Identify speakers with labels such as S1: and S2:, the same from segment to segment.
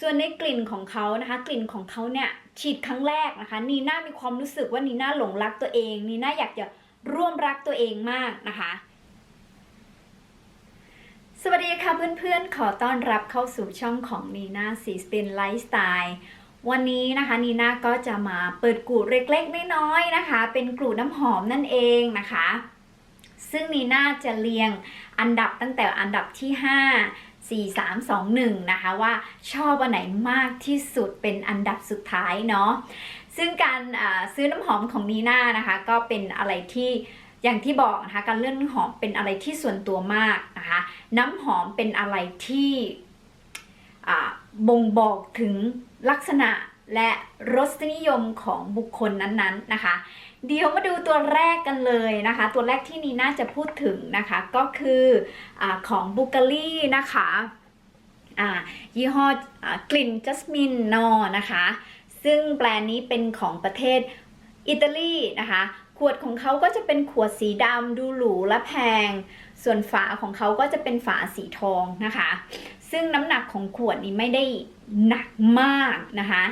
S1: ส่วนในกลิ่นของเขานะคะ กลิ่นของเขาเนี่ยฉีดครั้งแรกนะคะ นีน่ามีความรู้สึกว่านีน่าหลงรักตัวเอง นีน่าอยากจะร่วมรักตัวเองมากนะคะ สวัสดีค่ะเพื่อนๆ ขอต้อนรับเข้าสู่ช่องของนีน่าสีสเปนไลฟ์สไตล์วันนี้นะคะนีน่าก็จะมาเปิดกลุ่เล็กๆน้อยๆนะคะ เป็นกลุ่น้ำหอมนั่นเองนะคะ ซึ่งนีน่าจะเรียงอันดับตั้งแต่อันดับที่ 5 4 3 2 1 นะคะว่าชอบอันไหนมากที่สุดเป็นอันดับสุดท้ายเนาะซึ่งการซื้อน้ำหอมของนีน่านะคะก็เป็นอะไรที่อย่างที่บอกนะคะการเลือกน้ำหอมเป็นอะไรที่ส่วนตัวมากนะคะน้ำหอมเป็นอะไรที่บ่งบอกถึงลักษณะและรสนิยมของบุคคลนั้นๆนะคะ เดี๋ยวมาดูตัวแรกกันเลยนะคะ ตัวแรกที่นีน่าจะพูดถึงนะคะก็คืออของบุกลี่นะคะยี่ห้อกลิ่นจัสมินนอนะคะ ซึ่งแบรนด์นี้เป็นของประเทศอิตาลีนะคะ ขวดของเขาก็จะเป็นขวดสีดำดูหรูและแพง ส่วนฝาของเขาก็จะเป็นฝาสีทองนะคะ ซึ่งน้ำหนักของขวดนี้ไม่ได้หนักมากนะคะ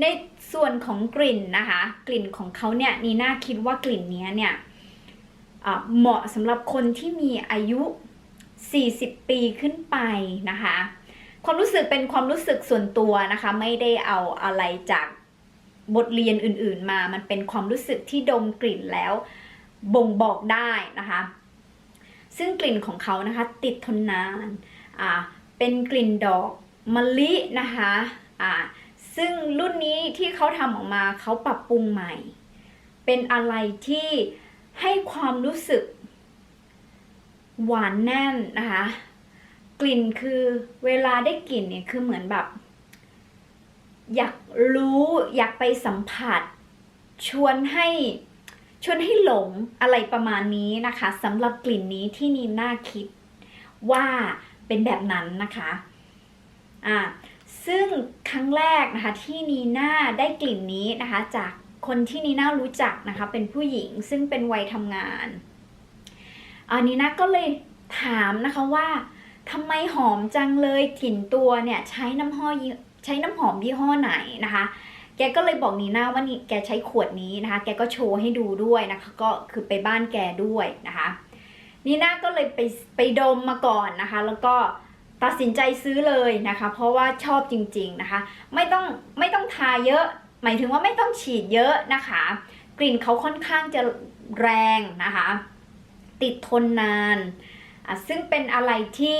S1: ในส่วนของกลิ่นนะคะ กลิ่นของเขาเนี่ยนีน่าคิดว่ากลิ่นนี้เนี่ยเหมาะสำหรับคนที่มีอายุ 40 ปีขึ้นไปนะคะ ความรู้สึกเป็นความรู้สึกส่วนตัวนะคะ ไม่ได้เอาอะไรจากบทเรียนอื่นๆมา มันเป็นความรู้สึกที่ดมกลิ่นแล้วบ่งบอกได้นะคะ ซึ่งกลิ่นของเขานะคะ ติดทนนาน อ่า เป็นกลิ่นดอกมะลินะคะ อ่า ซึ่งรุ่นนี้ที่เขาทำออกมาเขาปรับปรุงใหม่ เป็นอะไรที่ให้ความรู้สึก หวานแน่นนะคะ กลิ่นคือเวลาได้กลิ่นเนี่ยคือเหมือนแบบ อยากรู้อยากไปสัมผัส ชวนให้ชวนให้หลงอะไรประมาณนี้นะคะสำหรับกลิ่นนี้ที่นีน่าคิดว่าเป็นแบบนั้นนะคะ อ่า ซึ่งครั้งแรกนะคะที่นีน่าได้กลิ่นนี้นะคะ จากคนที่นีน่ารู้จักนะคะเป็นผู้หญิงซึ่งเป็นวัยทำงานอันนีน่าก็เลยถามนะคะว่าทำไมหอมจังเลยกลิ่นตัวเนี่ยใช้น้ำหอมยี่ใช้น้ำหอมยี่ห้อไหนนะคะ แกก็เลยบอกนีน่าว่านี่แกใช้ขวดนี้นะคะ แกก็โชว์ให้ดูด้วยนะคะ ก็คือไปบ้านแกด้วยนะคะนีน่าก็เลยไปไปดมมาก่อนนะคะ แล้วก็ ตัดสินใจซื้อเลยนะคะ เพราะว่าชอบจริงๆนะคะ ไม่ต้องไม่ต้องทาเยอะ หมายถึงว่าไม่ต้องฉีดเยอะนะคะ กลิ่นเขาค่อนข้างจะแรงนะคะ ติดทนนาน ซึ่งเป็นอะไรที่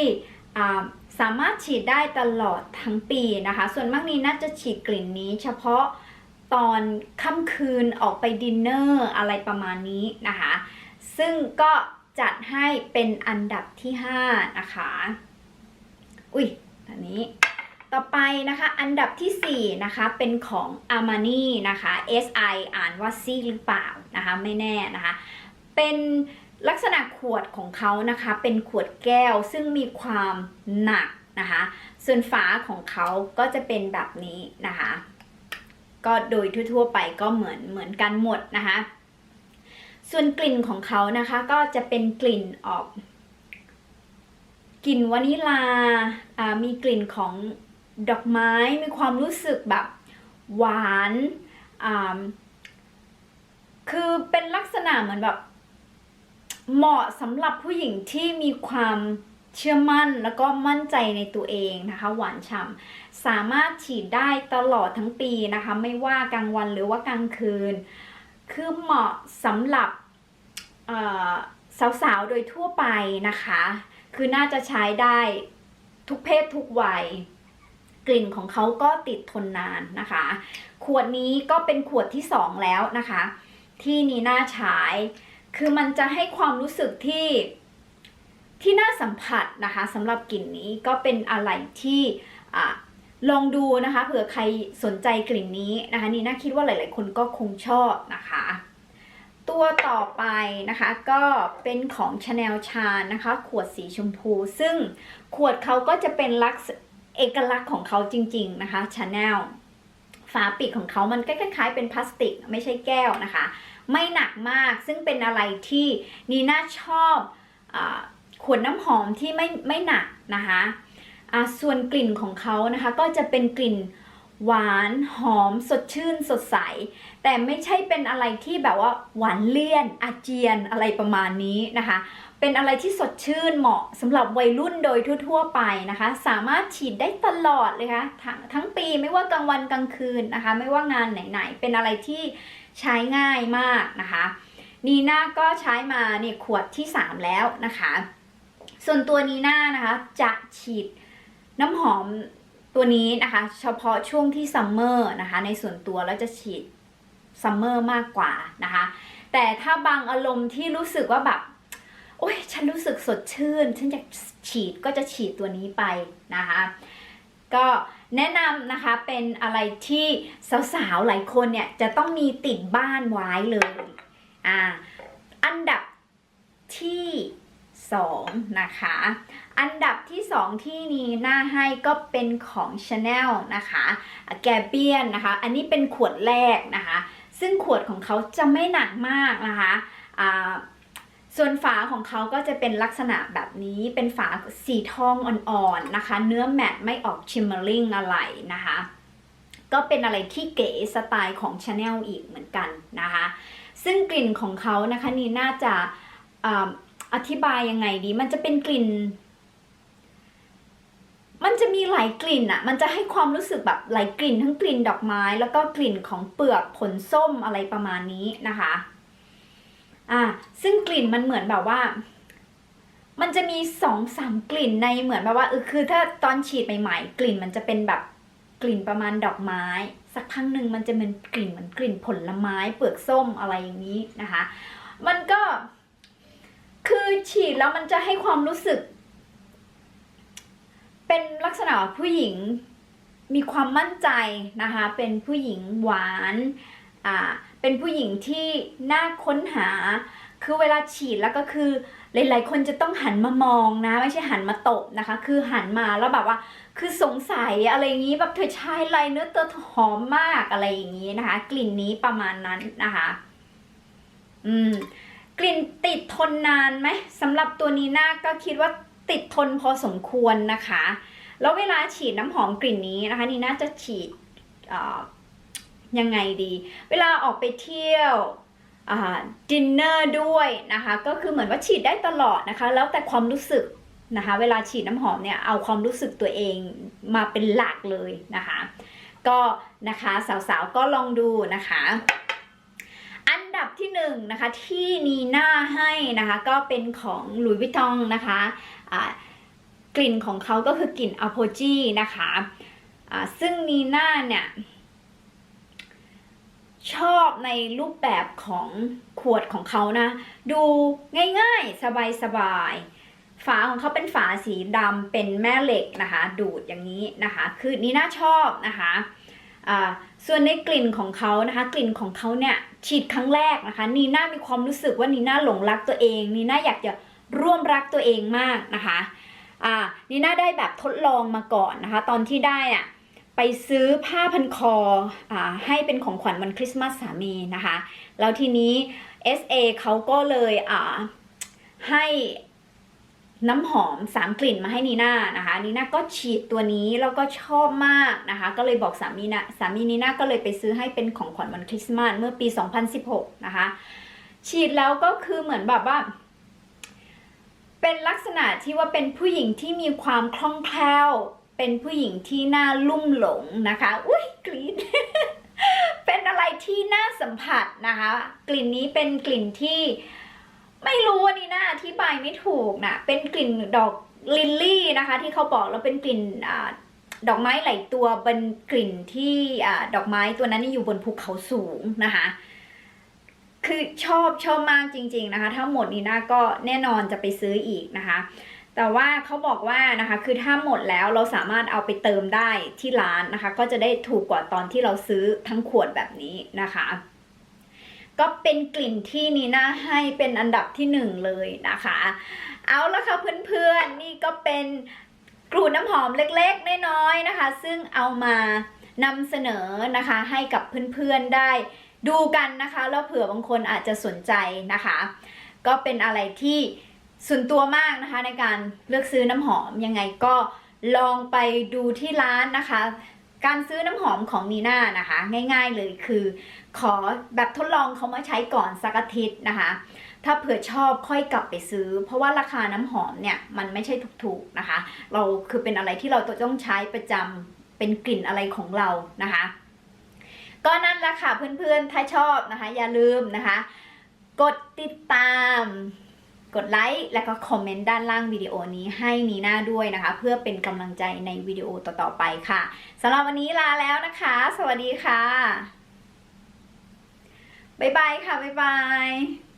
S1: สามารถฉีดได้ตลอดทั้งปีนะคะ ส่วนมากนี้น่าจะฉีดกลิ่นนี้ เฉพาะตอนค่ำคืนออกไปดินเนอร์อะไรประมาณนี้นะคะ ซึ่งก็จัดให้เป็นอันดับที่ 5 นะคะ อุ้ยอันนี้ต่อไปนะคะ อันดับทีสี่ 4 นะคะ เป็นของ Armani นะคะ S I อ่านว่าซีหรือเปล่านะคะ ไม่แน่นะคะ เป็นลักษณะขวดของเขานะคะ เป็นขวดแก้วซึ่งมีความหนักนะคะ ส่วนฝาของเขาก็จะเป็นแบบนี้นะคะ ก็โดยทั่วๆไปก็เหมือนเหมือนกันหมดนะคะ ส่วนกลิ่นของเขานะคะ ก็จะเป็นกลิ่นออก กลิ่นวานิลาอ่ามีกลิ่นของดอกไม้มีความรู้สึกแบบหวานอ่าคือเป็นลักษณะเหมือนแบบเหมาะสำหรับผู้หญิงที่มีความเชื่อมั่นแล้วก็มั่นใจในตัวเองนะคะ หวานฉ่ำสามารถฉีดได้ตลอดทั้งปีนะคะ ไม่ว่ากลางวันหรือว่ากลางคืน คือเหมาะสำหรับสาวๆ โดยทั่วไปนะคะ คือน่าจะใช้ได้ทุกเพศทุกวัย กลิ่นของเขาก็ติดทนนานนะคะ ขวดนี้ก็เป็นขวดที่สองแล้วนะคะ ที่นีน่าใช้คือมันจะให้ความรู้สึกที่ที่น่าสัมผัสนะคะสำหรับกลิ่นนี้ก็เป็นอะไรที่อลองดูนะคะ เผื่อใครสนใจกลิ่นนี้นะคะนีน่าคิดว่าหลาย ๆ คนก็คงชอบนะคะ ตัวต่อไปนะคะก็เป็นของ Chanel ชานะคะ ขวดสีชมพู ซึ่งขวดเขาก็จะเป็นลักษเอกลักษณ์ของเขาจริง ๆนะคะ Chanel ฝาปิดของเขามันก็คล้ายๆเป็นพลาสติกไม่ใช่แก้วนะคะ ไม่หนักมากซึ่งเป็นอะไรที่นีน่าชอบอขวดน้ำหอมที่ไม่ไม่หนักนะคะะส่วนกลิ่นของเขานะคะก็จะเป็นกลิ่น หวานหอมสดชื่นสดใส แต่ไม่ใช่เป็นอะไรที่แบบว่าหวานเลี่ยนอาเจียนอะไรประมาณนี้นะคะ เป็นอะไรที่สดชื่นเหมาะสำหรับวัยรุ่นโดยทั่ว ๆ ไปนะคะ สามารถฉีดได้ตลอดเลยค่ะทั้งทั้งปีไม่ว่ากลางวันกลางคืนนะคะ ไม่ว่างานไหนๆเป็นอะไรที่ใช้ง่ายมากนะคะนีน่าก็ใช้มาเนี่ยขวดที่ 3 แล้วนะคะ ส่วนตัวนีน่านะคะจะฉีดน้ำหอม ตัวนี้นะคะ เฉพาะช่วงที่ซัมเมอร์นะคะ ในส่วนตัวแล้วจะฉีดซัมเมอร์มากกว่านะคะ แต่ถ้าบางอารมณ์ที่รู้สึกว่าแบบโอ้ยฉันรู้สึกสดชื่น ฉันจะฉีดก็จะฉีดตัวนี้ไปนะคะ ก็แนะนำนะคะเป็นอะไรที่สาวๆหลายคนเนี่ยจะต้องมีติดบ้านไว้เลยอ่าอันดับที่สองนะคะ อันดับที่สองที่นีน่าให้ก็เป็นของ Chanel นะคะแกเบียนนะคะ อันนี้เป็นขวดแรกนะคะ ซึ่งขวดของเขาจะไม่หนักมากนะคะส่วนฝาของเขาก็จะเป็นลักษณะแบบนี้เป็นฝาสีทองอ่อนๆนะคะ เนื้อแมตต์ไม่ออกชิมเมอริงอะไรนะคะ ก็เป็นอะไรที่เก๋สไตล์ของ Chanel อีกเหมือนกันนะคะ ซึ่งกลิ่นของเขานะคะนี่น่าจะออธิบายยังไงดี มันจะเป็นกลิ่น มันจะมีหลายกลิ่นอะมันจะให้ความรู้สึกแบบหลายกลิ่นทั้งกลิ่นดอกไม้ แล้วก็กลิ่นของเปลือกผลส้มอะไรประมาณนี้นะคะ อ่า ซึ่งกลิ่นมันเหมือนแบบว่า มันจะมีสองสามกลิ่นในเหมือนแบบว่าเออคือถ้าตอนฉีดใหม่ๆกลิ่นมันจะเป็นแบบกลิ่นประมาณดอกไม้ สักพักหนึ่งมันจะเป็นกลิ่นเหมือนกลิ่นผลไม้ เปลือกส้มอะไรอย่างนี้นะคะ มันก็คือฉีดแล้วมันจะให้ความรู้สึก เป็นลักษณะผู้หญิงมีความมั่นใจนะคะ เป็นผู้หญิงหวานอ่าเป็นผู้หญิงที่น่าค้นหา คือเวลาฉีดแล้วก็คือหลาย ๆ คนจะต้องหันมามองนะ ไม่ใช่หันมาตบนะคะ คือหันมาแล้วแบบว่า คือสงสัยอะไรอย่างนี้แบบเธอใช้อะไรเนื้อเธอหอมมากอะไรอย่างนี้นะคะ กลิ่นนี้ประมาณนั้นนะคะ อืม กลิ่นติดทนนานไหมสำหรับตัวนี้น่าก็คิดว่า ติดทนพอสมควรนะคะ แล้วเวลาฉีดน้ำหอมกลิ่นนี้นะคะนี่น่าจะฉีดยังไงดี เวลาออกไปเที่ยวดินเนอร์ด้วยนะคะ ก็คือเหมือนว่าฉีดได้ตลอดนะคะ แล้วแต่ความรู้สึกนะคะ เวลาฉีดน้ำหอมเนี่ยเอาความรู้สึกตัวเองมาเป็นหลักเลยนะคะ ก็นะคะสาวๆก็ลองดูนะคะอันดับที่หนึ่งนะคะที่นีน่าให้นะคะก็เป็นของหลุยส์วิตตองนะคะ กลิ่นของเขาก็คือกลิ่นอัลโพจีนะคะอ่าซึ่งนีน่าเนี่ย ชอบในรูปแบบของขวดของเขานะ ดูง่ายๆ สบายๆฝาของเขาเป็นฝาสีดำเป็นแม่เหล็กนะคะ ดูดอย่างนี้นะคะ คือนีน่าชอบนะคะส่วนในกลิ่นของเขานะคะ กลิ่นของเขาเนี่ยฉีดครั้งแรกนะคะนีน่ามีความรู้สึกว่านีน่าหลงรักตัวเองนีน่าอยากจะ ร่วมรักตัวเองมากนะคะอ่านีน่าได้แบบทดลองมาก่อนนะคะ ตอนที่ได้อะไปซื้อผ้าพันคออ่าให้เป็นของขวัญวันคริสต์มาสสามีนะคะ แล้วทีนี้ SA เขาก็เลยอ่าให้น้ำหอมสามกลิ่นมาให้นีน่านะคะนีน่าก็ฉีดตัวนี้แล้วก็ชอบมากนะคะ ก็เลยบอกสามีนะสามีนีน่าก็เลยไปซื้อให้เป็นของขวัญวันคริสต์มาสเมื่อปี 2016 นะคะ ฉีดแล้วก็คือเหมือนแบบว่า เป็นลักษณะที่ว่าเป็นผู้หญิงที่มีความคล่องแคล่ว เป็นผู้หญิงที่น่าลุ่มหลงนะคะ อุ้ยกรี๊ดเป็นอะไรที่น่าสัมผัสนะคะ กลิ่นนี้เป็นกลิ่นที่ไม่รู้วันนี้น่าอธิบายไม่ถูกนะเป็นกลิ่นดอกลิลลี่นะคะ ที่เขาบอกแล้วเป็นกลิ่นอดอกไม้หลายตัวเป็นกลิ่นที่อดอกไม้ตัวนั้นอยู่บนภูเขาสูงนะคะ คือชอบชอบมากจริง ๆนะคะถ้าหมดนี้น่าก็แน่นอนจะไปซื้ออีกนะคะ แต่ว่าเขาบอกว่านะคะคือถ้าหมดแล้วเราสามารถเอาไปเติมได้ที่ร้านนะคะ ก็จะได้ถูกกว่าตอนที่เราซื้อทั้งขวดแบบนี้นะคะก็เป็นกลิ่นที่นีน่าให้เป็นอันดับที่หนึ่งเลยนะคะ เอาละค่ะเพื่อนๆนี่ก็เป็นกลุ่นน้ำหอมเล็กๆน้อยๆนะคะ ซึ่งเอามานำเสนอนะคะให้กับเพื่อนๆได้ ดูกันนะคะแล้วเผื่อบางคนอาจจะสนใจนะคะ ก็เป็นอะไรที่ส่วนตัวมากนะคะในการเลือกซื้อน้ำหอมยังไงก็ลองไปดูที่ร้านนะคะ การซื้อน้ำหอมของนีน่านะคะ ง่ายๆเลยคือ ขอแบบทดลองเขามาใช้ก่อนสักอาทิตย์นะคะ ถ้าเผื่อชอบค่อยกลับไปซื้อ เพราะว่าราคาน้ำหอมเนี่ยมันไม่ใช่ถูกๆนะคะ เราคือเป็นอะไรที่เราต้องใช้ประจำเป็นกลิ่นอะไรของเรานะคะ ก็นั่นแหละค่ะเพื่อนๆ ถ้าชอบนะคะ อย่าลืมนะคะ กดติดตาม กดไลค์และก็คอมเมนต์ด้านล่างวิดีโอนี้ให้นีน่าด้วยนะคะ เพื่อเป็นกำลังใจในวิดีโอต่อๆไปค่ะสำหรับวันนี้ลาแล้วนะคะ สวัสดีค่ะ บ๊ายบายค่ะ บ๊ายบาย